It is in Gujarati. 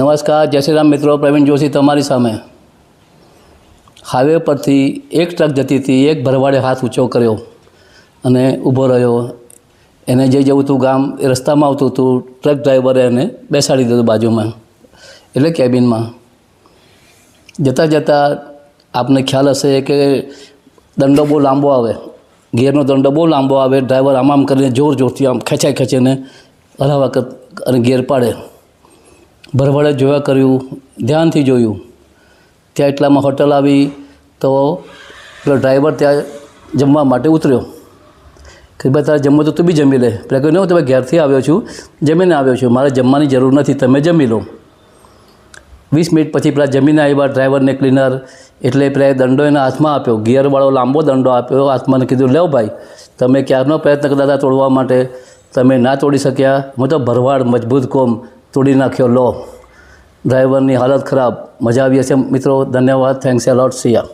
નમસ્કાર, જય શ્રી રામ મિત્રો, પ્રવીણ જોશી તમારી સામે. હાઈવે પરથી એક ટ્રક જતી હતી, એક ભરવાડે હાથ ઊંચો કર્યો અને ઊભો રહ્યો. એને જે જવું હતું ગામ, એ રસ્તામાં આવતું હતું, ટ્રક ડ્રાઈવરે એને બેસાડી દીધું બાજુમાં, એટલે કેબિનમાં. જતાં જતાં આપને ખ્યાલ હશે કે દંડો બહુ લાંબો આવે. ગિયરનો દંડો બહુ લાંબો આવે, ડ્રાઈવર આમ આમ કરીને જોર જોરથી આમ ખેંચાઈ ખેંચીને હલાવા અને ગિયર પાડે. ભરભડે જોયા કર્યું, ધ્યાનથી જોયું. ત્યાં એટલામાં હોટલ આવી તો પેલો ડ્રાઈવર ત્યાં જમવા માટે ઉતર્યો. કે ભાઈ, તારે જમવું તો તું બી જમી લે. પેલા કહ્યું નહીં તમે ઘેરથી આવ્યો છું, જમીને આવ્યો છું. મારે જમવાની જરૂર નથી, તમે જમી લો. વીસ મિનિટ પછી પેલા જમીને આવ્યા, ડ્રાઈવરને ક્લીનર, એટલે પેલા દંડો એના હાથમાં આપ્યો. ગિયરવાળો લાંબો દંડો આપ્યો હાથમાં કીધું લેવ ભાઈ, તમે ક્યારનો પ્રયત્ન કરતા હતા તોડવા માટે? તમે ના તોડી શક્યા? હું તો ભરવાડ મજબૂત કોમ તોડી નાખ્યો. લો ડ્રાઈવરની હાલત ખરાબ. મજા આવી હશે. મિત્રો, ધન્યવાદ. થેન્ક્સ એ લોટ સિયા